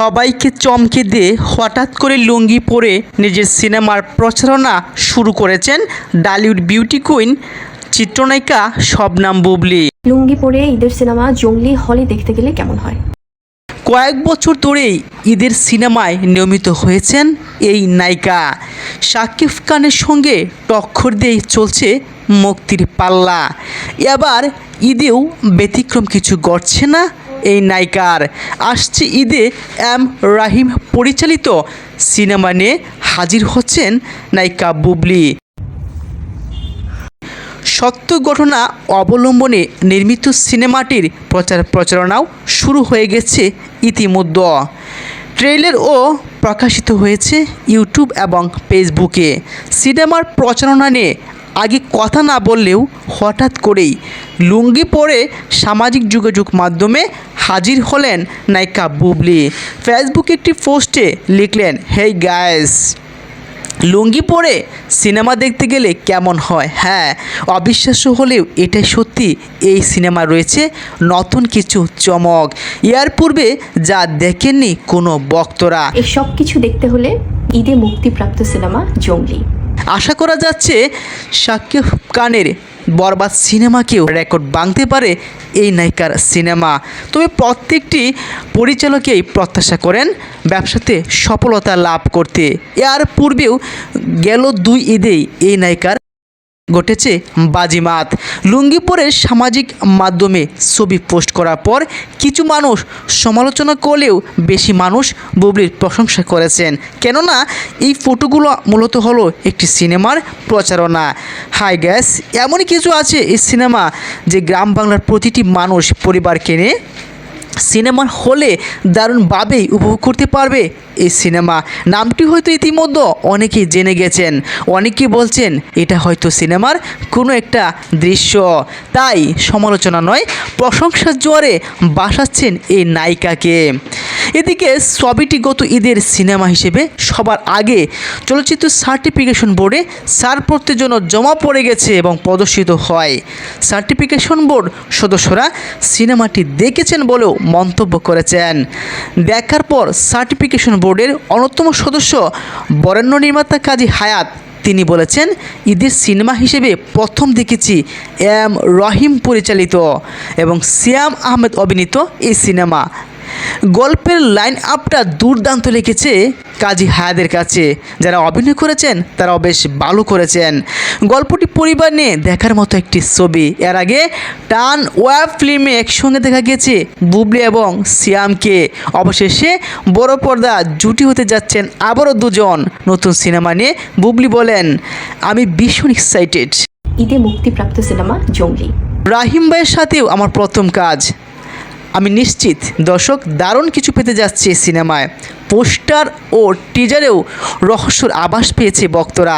সবাইকে চমকে দিয়ে হঠাৎ করে লুঙ্গি পরে নিজের সিনেমার প্রচারণা শুরু করেছেন ডালিউড বিউটি কুইন চিত্রনায়িকা শবনাম বুবলি। লুঙ্গি পরে ঈদের সিনেমা জঙ্গলি হলে দেখতে গেলে কেমন হয়? কয়েক বছর ধরেই ঈদের সিনেমায় নিয়মিত হয়েছেন এই নায়িকা। শাকিব খানের সঙ্গে টক্কর দিয়েই চলছে মুক্তির পাল্লা। এবার ঈদেও ব্যতিক্রম কিছু ঘটছে না এই নায়িকার। আসছে ঈদে এম রাহিম পরিচালিত সিনেমা নিয়ে হাজির হচ্ছেন নায়িকা বুবলি। সত্য ঘটনা অবলম্বনে নির্মিত সিনেমাটির প্রচার প্রচারণাও শুরু হয়ে গেছে ইতিমধ্যে। ট্রেলার ও প্রকাশিত হয়েছে ইউটিউব এবং ফেসবুকে। সিনেমার প্রচারণা নিয়ে আগে কথা না বললেও হঠাৎ করেই লুঙ্গি পরে সামাজিক যোগাযোগ মাধ্যমে হাজির হলেন নায়িকা বুবলি। ফেসবুকে একটি পোস্টে লিখলেন হেই গায়েস লুঙ্গি পরে সিনেমা দেখতে গেলে কেমন হয়? হ্যাঁ অবিশ্বাস্য হলেও এটাই সত্যি এই সিনেমা রয়েছে নতুন কিছু চমক। ইয়ার পূর্বে যা দেখেননি কোনো বক্তরা। এই সব কিছু দেখতে হলে ঈদে মুক্তিপ্রাপ্ত সিনেমা জঙ্গলি। আশা করা যাচ্ছে শাকিব খানের বরবাদ সিনেমাকেও রেকর্ড ভাঙতে পারে এই নায়িকার সিনেমা। তবে প্রত্যেকটি পরিচালকেই প্রত্যাশা করেন ব্যবসাতে সফলতা লাভ করতে। এর পূর্বেও গেল দুই ঈদেই এই নায়িকার ঘটেছে বাজিমাত। লুঙ্গি পরে সামাজিক মাধ্যমে ছবি পোস্ট করার পর কিছু মানুষ সমালোচনা করলেও বেশি মানুষ বুবলির প্রশংসা করেছেন। কেননা এই ফটোগুলো মূলত হলো একটি সিনেমার প্রচারণা। হাই গ্যাস, এমনই কিছু আছে এই সিনেমা যে গ্রাম বাংলার প্রতিটি মানুষ পরিবারকে নিয়ে সিনেমার হলে দারুণভাবেই উপভোগ করতে পারবে এই সিনেমা। নামটি হয়তো ইতিমধ্যে অনেকেই জেনে গেছেন। অনেকেই বলছেন, এটা হয়তো সিনেমার কোনো একটা দৃশ্য। তাই সমালোচনা নয়, প্রশংসার জোয়ারে বাসাচ্ছেন এই নায়িকাকে। এদিকে ছবিটি গত ঈদের সিনেমা হিসেবে সবার আগে চলচ্চিত্র সার্টিফিকেশন বোর্ডে ছাড়পত্রের জন্য জমা পড়ে গেছে এবং প্রদর্শিত হয়। সার্টিফিকেশন বোর্ড সদস্যরা সিনেমাটি দেখেছেন বলেও মন্তব্য করেছেন। দেখার পর সার্টিফিকেশন বোর্ডের অন্যতম সদস্য বরেণ্য নির্মাতা কাজী হায়াত, তিনি বলেছেন, ঈদের সিনেমা হিসেবে প্রথম দেখেছি এম রহিম পরিচালিত এবং সিয়াম আহমেদ অভিনীত এই সিনেমা। গল্পের লাইন আপটা দুর্দান্ত লিখেছে কাজী হায়াদের কাছে। যারা অভিনয় করেছেন তারাও বেশ ভালো করেছেন। গল্পটি পরিবার নিয়ে দেখার মতো একটি ছবি। এর আগে টান ওয়েব ফিল্মে একসঙ্গে দেখা গেছে বুবলি এবং সিয়ামকে। অবশেষে বড় পর্দা জুটি হতে যাচ্ছেন আবারও দুজন। নতুন সিনেমা নিয়ে বুবলি বলেন আমি ভীষণ এক্সাইটেড ঈদে মুক্তিপ্রাপ্ত সিনেমা জঙ্গলি। রাহিম ভাইয়ের সাথেও আমার প্রথম কাজ। আমি নিশ্চিত দর্শক দারুণ কিছু পেতে যাচ্ছে সিনেমায়। পোস্টার ও টিজারেও রহস্যর আভাস পেয়েছে ভক্তরা।